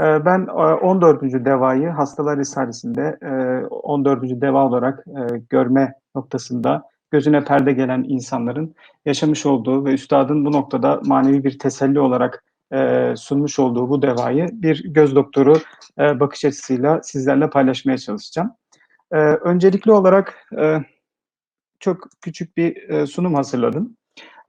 Eee, ben, eee, 14. devayı Hastalar Risalesi'nde, eee, 14. deva olarak, eee, görme noktasında gözüne perde gelen insanların yaşamış olduğu ve üstadın bu noktada manevi bir teselli olarak, sunmuş olduğu bu devayı bir göz doktoru, bakış açısıyla sizlerle paylaşmaya çalışacağım. Öncelikli olarak, çok küçük bir, sunum hazırladım.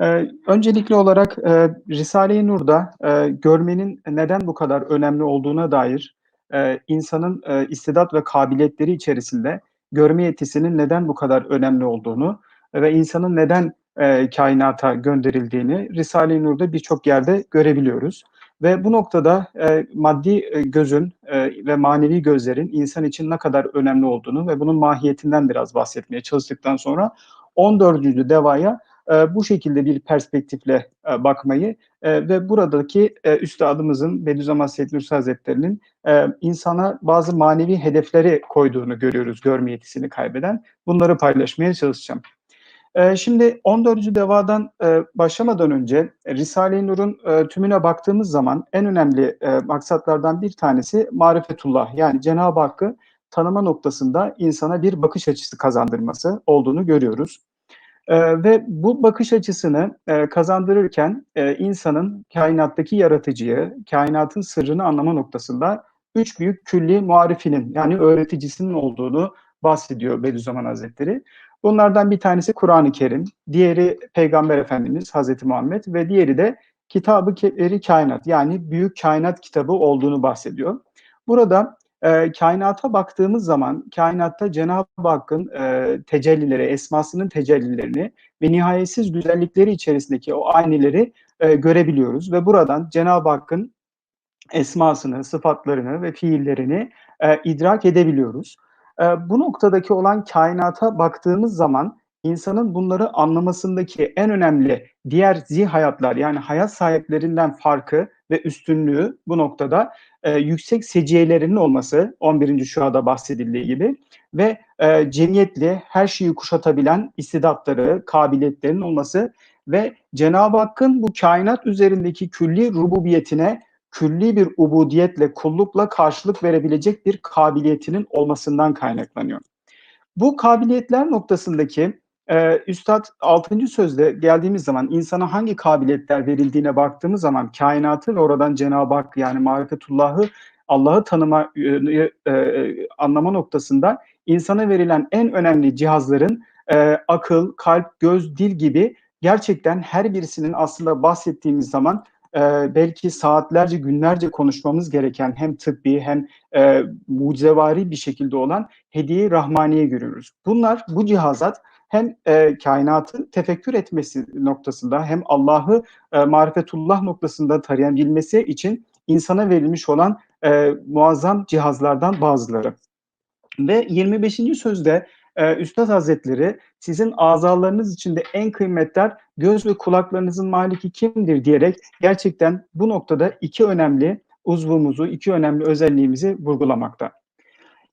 Eee, öncelikli olarak, eee, Risale-i Nur'da, eee, görmenin neden bu kadar önemli olduğuna dair, eee, insanın, eee, istidat ve kabiliyetleri içerisinde görme yetisinin neden bu kadar önemli olduğunu ve insanın neden, kainata gönderildiğini Risale-i Nur'da birçok yerde görebiliyoruz ve bu noktada, maddi, gözün, ve manevi gözlerin insan için ne kadar önemli olduğunu ve bunun mahiyetinden biraz bahsetmeye çalıştıktan sonra 14. devaya, eee, bu şekilde bir perspektifle, eee, bakmayı, eee, ve buradaki, eee, üstadımızın Bediüzzaman Said Nursi Hazretleri'nin, insana bazı manevi hedefleri koyduğunu görüyoruz görme yetisini kaybeden. Bunları paylaşmaya çalışacağım. Eee, şimdi 14. devadan, eee, başlamadan önce Risale-i Nur'un, tümüne baktığımız zaman en önemli, maksatlardan bir tanesi marifetullah yani Cenab-ı Hakk'ı tanıma noktasında insana bir bakış açısı kazandırması olduğunu görüyoruz. Eee, ve bu bakış açısını, eee, kazandırırken, eee, insanın kainattaki yaratıcıyı, kainatın sırrını anlama noktasında 3 büyük külli muarifinin yani öğreticisinin olduğunu bahsediyor Bediüzzaman Hazretleri. Bunlardan bir tanesi Kur'an-ı Kerim, diğeri Peygamber Efendimiz Hazreti Muhammed ve diğeri de Kitab-ı Kebir-i Kainat yani Büyük Kainat Kitabı olduğunu bahsediyor. Burada, eee, kainata baktığımız zaman kainatta Cenab-ı Hakk'ın, eee, tecellileri, esmasının tecellilerini ve nihayetsiz güzellikleri içerisindeki o ayneleri, eee, görebiliyoruz ve buradan Cenab-ı Hakk'ın esmasını, sıfatlarını ve fiillerini, eee, idrak edebiliyoruz. Eee, bu noktadaki olan kainata baktığımız zaman insanın bunları anlamasındaki en önemli diğer zihayatlar yani hayat sahiplerinden farkı ve üstünlüğü bu noktada, eee, yüksek seciyelerinin olması 11. Şua'da bahsedildiği gibi ve, eee, cemiyetli, her şeyi kuşatabilen istidatları, kabiliyetlerinin olması ve Cenab-ı Hakk'ın bu kainat üzerindeki külli rububiyetine külli bir ubudiyetle, kullukla karşılık verebilecek bir kabiliyetinin olmasından kaynaklanıyor. Bu kabiliyetler noktasındaki, eee, üstad 6. sözde geldiğimiz zaman insana hangi kabiliyetler verildiğine baktığımız zaman kainatı ve oradan Cenab-ı Hakk'ı yani marifetullah'ı, Allah'ı tanıma, eee, eee, anlama noktasında insana verilen en önemli cihazların, eee, akıl, kalp, göz, dil gibi gerçekten her birisinin aslında bahsettiğimiz zaman, eee, belki saatlerce, günlerce konuşmamız gereken hem tıbbi hem, eee, mucizevari bir şekilde olan hediye-i rahmaniye görüyoruz. Bunlar, bu cihazat hem, eee, kainatı tefekkür etmesi noktasında hem Allah'ı, eee, marifetullah noktasında tarayabilmesi için insana verilmiş olan, eee, muazzam cihazlardan bazıları. Ve 25. sözde, eee, üstad hazretleri sizin azalarınız içinde en kıymetdar göz ve kulaklarınızın maliki kimdir diyerek gerçekten bu noktada 2 önemli uzvumuzu, 2 önemli özelliğimizi vurgulamakta.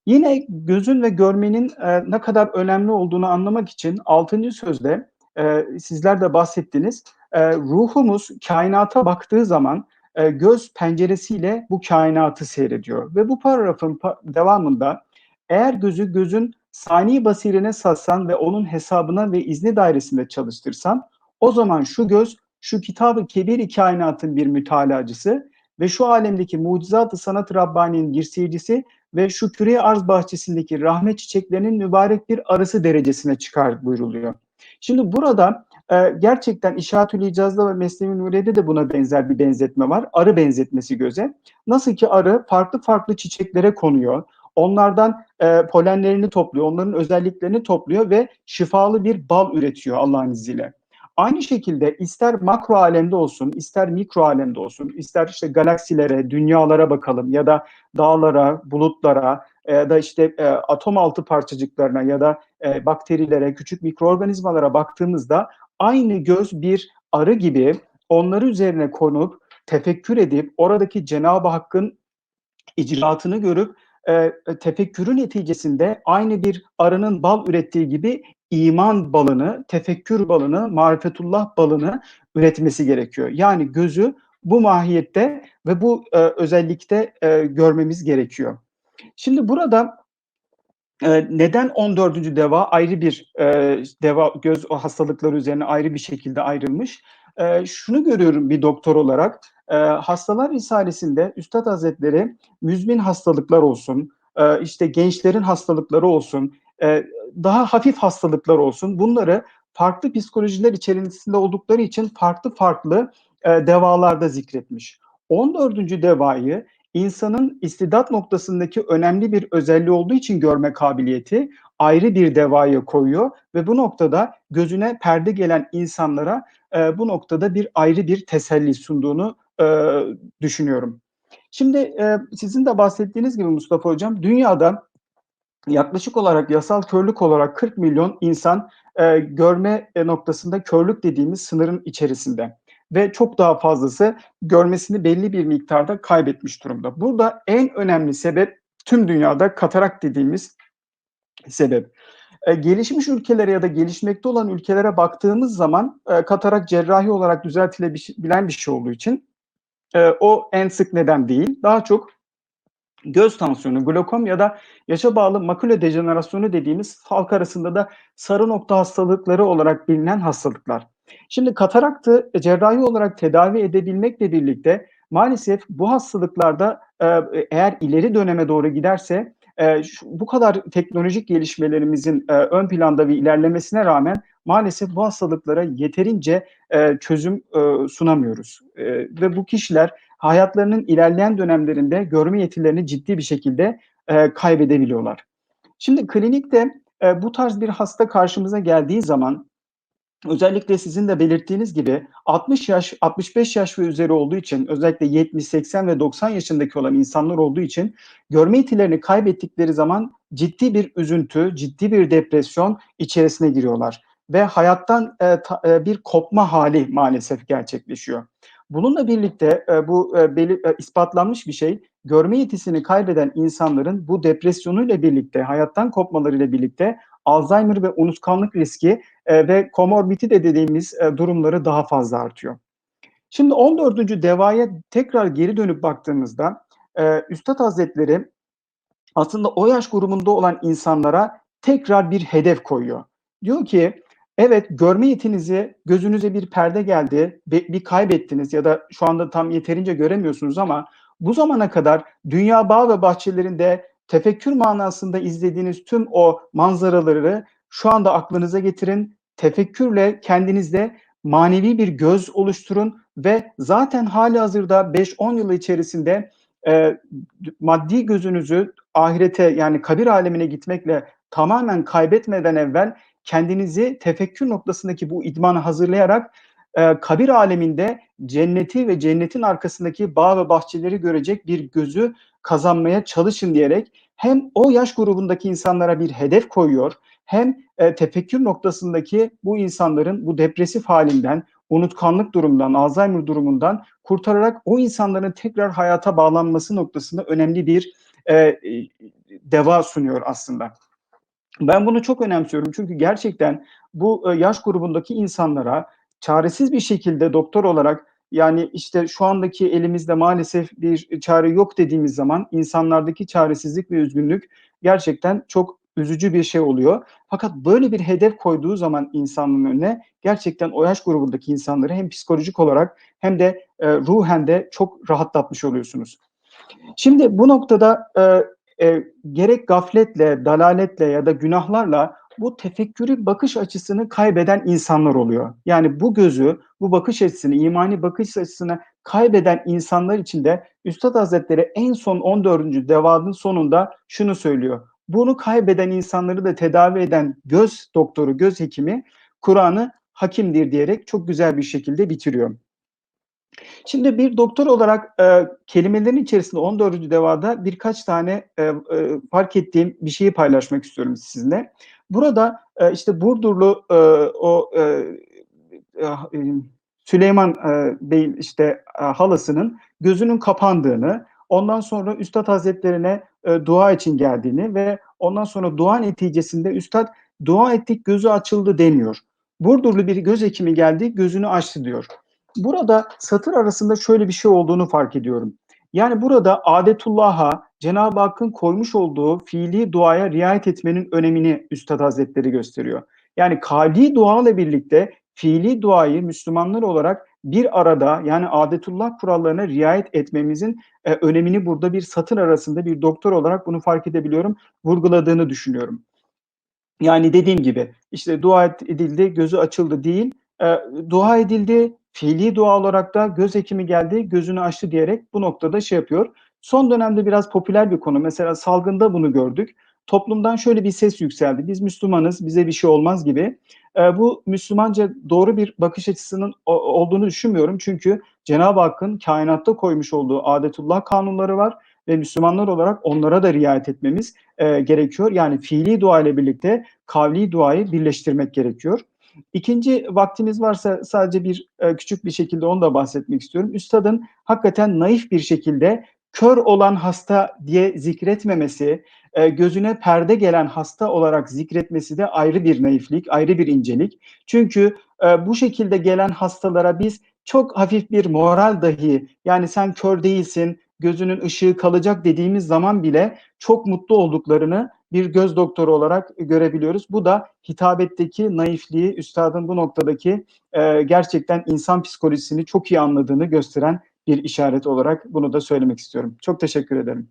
Yine gözün ve görmenin, eee, ne kadar önemli olduğunu anlamak için 6. sözde, eee, sizler de bahsettiniz, eee, ruhumuz kainata baktığı zaman, eee, göz penceresiyle bu kainatı seyrediyor ve bu paragrafın pa devamında eğer gözü gözün sani basirine satsan ve onun hesabına ve izni dairesinde çalıştırsan o zaman şu göz şu Kitab-ı Kebir-i Kainat'ın bir mütalaacısı ve şu âlemdeki mucizat-ı sanat-ı Rabbani'nin bir seyircisi ve şu küre-i arz bahçesindeki rahmet çiçeklerinin mübarek bir arısı derecesine çıkar buyruluyor. Şimdi burada, eee, gerçekten İşaretül İcaz'da ve Mesnevi Nuriye'de de buna benzer bir benzetme var. Arı benzetmesi göze. Nasıl ki arı farklı farklı çiçeklere konuyor, onlardan, eee, polenlerini topluyor, onların özelliklerini topluyor ve şifalı bir bal üretiyor Allah'ın izniyle. Aynı şekilde ister makro âlemde olsun, ister mikro âlemde olsun, ister işte galaksilere, dünyalara bakalım ya da dağlara, bulutlara ya da işte, eee, atom altı parçacıklarına ya da, eee, bakterilere, küçük mikroorganizmalara baktığımızda aynı göz bir arı gibi onları üzerine konup, tefekkür edip, oradaki Cenab-ı Hakk'ın icraatını görüp, eee, tefekkürün neticesinde aynı bir arının bal ürettiği gibi iman balını, tefekkür balını, marifetullah balını üretmesi gerekiyor. Yani gözü bu mahiyette ve bu, eee, özellikte, eee, görmemiz gerekiyor. Şimdi burada, eee, neden 14'üncü deva ayrı bir, eee, deva göz hastalıkları üzerine ayrı bir şekilde ayrılmış? Eee, şunu görüyorum bir doktor olarak, eee, Hastalar Risalesi'nde Üstad Hazretleri müzmin hastalıklar olsun, eee, işte gençlerin hastalıkları olsun, eee, daha hafif hastalıklar olsun, bunları farklı psikolojiler içerisinde oldukları için farklı farklı, eee, devalarda zikretmiş. 14'üncü devayı insanın istidat noktasındaki önemli bir özelliği olduğu için görme kabiliyeti ayrı bir devaya koyuyor ve bu noktada gözüne perde gelen insanlara, eee, bu noktada bir ayrı bir teselli sunduğunu, eee, düşünüyorum. Şimdi, eee, sizin de bahsettiğiniz gibi Mustafa Hocam, dünyada yaklaşık olarak yasal körlük olarak 40 milyon insan, eee, görme, eee, noktasında körlük dediğimiz sınırın içerisinde ve çok daha fazlası görmesini belli bir miktarda kaybetmiş durumda. Burada en önemli sebep tüm dünyada katarakt dediğimiz sebep. Eee, gelişmiş ülkelere ya da gelişmekte olan ülkelere baktığımız zaman, eee, katarakt cerrahi olarak düzeltilebiş bilen bir şey olduğu için, eee, o en sık neden değil. Daha çok göz tansiyonu, glokom ya da yaşa bağlı makule dejenerasyonu dediğimiz halk arasında da sarı nokta hastalıkları olarak bilinen hastalıklar. Şimdi kataraktı cerrahi olarak tedavi edebilmekle birlikte maalesef bu hastalıklarda, eee, eğer ileri döneme doğru giderse, bu kadar teknolojik gelişmelerimizin, ön planda ve ilerlemesine rağmen maalesef bu hastalıklara yeterince, çözüm, sunamıyoruz, ve bu kişiler hayatlarının ilerleyen dönemlerinde görme yetilerini ciddi bir şekilde, eee, kaybedebiliyorlar. Şimdi klinikte, eee, bu tarz bir hasta karşımıza geldiği zaman özellikle sizin de belirttiğiniz gibi 60 yaş, 65 yaş ve üzeri olduğu için özellikle 70, 80 ve 90 yaşındaki olan insanlar olduğu için görme yetilerini kaybettikleri zaman ciddi bir üzüntü, ciddi bir depresyon içerisine giriyorlar ve hayattan, eee, ta eee, bir kopma hâli maalesef gerçekleşiyor. Bununla birlikte, eee, bu, belir eee, ispatlanmış bir şey, görme yetisini kaybeden insanların bu depresyonuyla birlikte, hayattan kopmalarıyla birlikte Alzheimer ve unutkanlık riski, ve komorbidite dediğimiz, eee, durumları daha fazla artıyor. Şimdi 14'üncü devaya tekrar geri dönüp baktığımızda, Üstad Hazretleri aslında o yaş grubunda olan insanlara tekrar bir hedef koyuyor. Diyor ki, evet, görme yetinizi gözünüze bir perde geldi, bir kaybettiniz ya da şu anda tam yeterince göremiyorsunuz ama bu zamana kadar dünya bağ ve bahçelerinde tefekkür manasında izlediğiniz tüm o manzaraları şu anda aklınıza getirin. Tefekkürle kendinizde manevi bir göz oluşturun ve zaten hâlihazırda 5-10 yıl içerisinde, dü maddi gözünüzü ahirete yani kabir âlemine gitmekle tamamen kaybetmeden evvel kendinizi tefekkür noktasındaki bu idmana hazırlayarak, eee, kabir âleminde cenneti ve cennetin arkasındaki bağ ve bahçeleri görecek bir gözü kazanmaya çalışın diyerek hem o yaş grubundaki insanlara bir hedef koyuyor hem, eee, tefekkür noktasındaki bu insanların bu depresif hâlinden, unutkanlık durumundan, Alzheimer durumundan kurtararak o insanların tekrar hayata bağlanması noktasında önemli bir, eee, iii, deva sunuyor aslında. Ben bunu çok önemsiyorum çünkü gerçekten bu, eee, yaş grubundaki insanlara çaresiz bir şekilde doktor olarak, yani, işte, şu andaki elimizde maalesef bir çare yok dediğimiz zaman insanlardaki çaresizlik ve üzgünlük gerçekten çok üzücü bir şey oluyor. Fakat böyle bir hedef koyduğu zaman insanlığın önüne gerçekten o yaş grubundaki insanları hem psikolojik olarak hem de, eee, ruhen de çok rahatlatmış oluyorsunuz. Şimdi bu noktada, eee, eee, gerek gafletle, dalaletle ya da günahlarla bu tefekkürü bakış açısını kaybeden insanlar oluyor. Yani bu gözü, bu bakış açısını, imani bakış açısını kaybeden insanlar için de Üstad Hazretleri en son 14'üncü devanın sonunda şunu söylüyor: "Bunu kaybeden insanları da tedavi eden göz doktoru, göz hekimi Kur'an-ı Hakîm'dir." diyerek çok güzel bir şekilde bitiriyor. Şimdi bir doktor olarak, eee, kelimelerin içerisinde 14'üncü devada birkaç tane, eee, eee, fark ettiğim bir şeyi paylaşmak istiyorum sizinle. Burada, eee, işte, Burdurlu, eee, o, eee, ah, emm, Süleyman, eee, Bey'in, işte, aaa, halasının gözünün kapandığını, ondan sonra Üstad Hazretlerine, eee, dua için geldiğini ve ondan sonra dua neticesinde Üstad, "Dua ettik, gözü açıldı." demiyor. Burdurlu bir göz hekimi geldi, gözünü açtı diyor. Burada satır arasında şöyle bir şey olduğunu fark ediyorum. Yani burada adetullah'a, Cenab-ı Hakk'ın koymuş olduğu fiili duaya riayet etmenin önemini Üstad Hazretleri gösteriyor. Yani kavli dua ile birlikte fiili duayı Müslümanlar olarak bir arada yani adetullah kurallarına riayet etmemizin e, önemini burada bir satır arasında bir doktor olarak bunu fark edebiliyorum, vurguladığını düşünüyorum. Yani dediğim gibi işte dua edildi, gözü açıldı değil, e, dua edildi, fiili dua olarak da göz hekimi geldi, gözünü açtı diyerek bu noktada şey yapıyor. Son dönemde biraz popüler bir konu. Mesela salgında bunu gördük. Toplumdan şöyle bir ses yükseldi. Biz Müslümanız, bize bir şey olmaz gibi. E, bu Müslümanca doğru bir bakış açısının olduğunu düşünmüyorum. Çünkü Cenab-ı Hakk'ın kainatta koymuş olduğu adetullah kanunları var ve Müslümanlar olarak onlara da riayet etmemiz e, gerekiyor. Yani fiili dua ile birlikte kavli duayı birleştirmek gerekiyor. İkinci vaktimiz varsa sadece bir e, küçük bir şekilde onu da bahsetmek istiyorum. Üstadın hakikaten naif bir şekilde kör olan hasta diye zikretmemesi, e, gözüne perde gelen hasta olarak zikretmesi de ayrı bir naiflik, ayrı bir incelik. Çünkü e, bu şekilde gelen hastalara biz çok hafif bir moral dahi yani sen kör değilsin, gözünün ışığı kalacak dediğimiz zaman bile çok mutlu olduklarını bir göz doktoru olarak görebiliyoruz. Bu da hitabetteki naifliği, üstadın bu noktadaki e, gerçekten insan psikolojisini çok iyi anladığını gösteren bir işaret olarak bunu da söylemek istiyorum. Çok teşekkür ederim.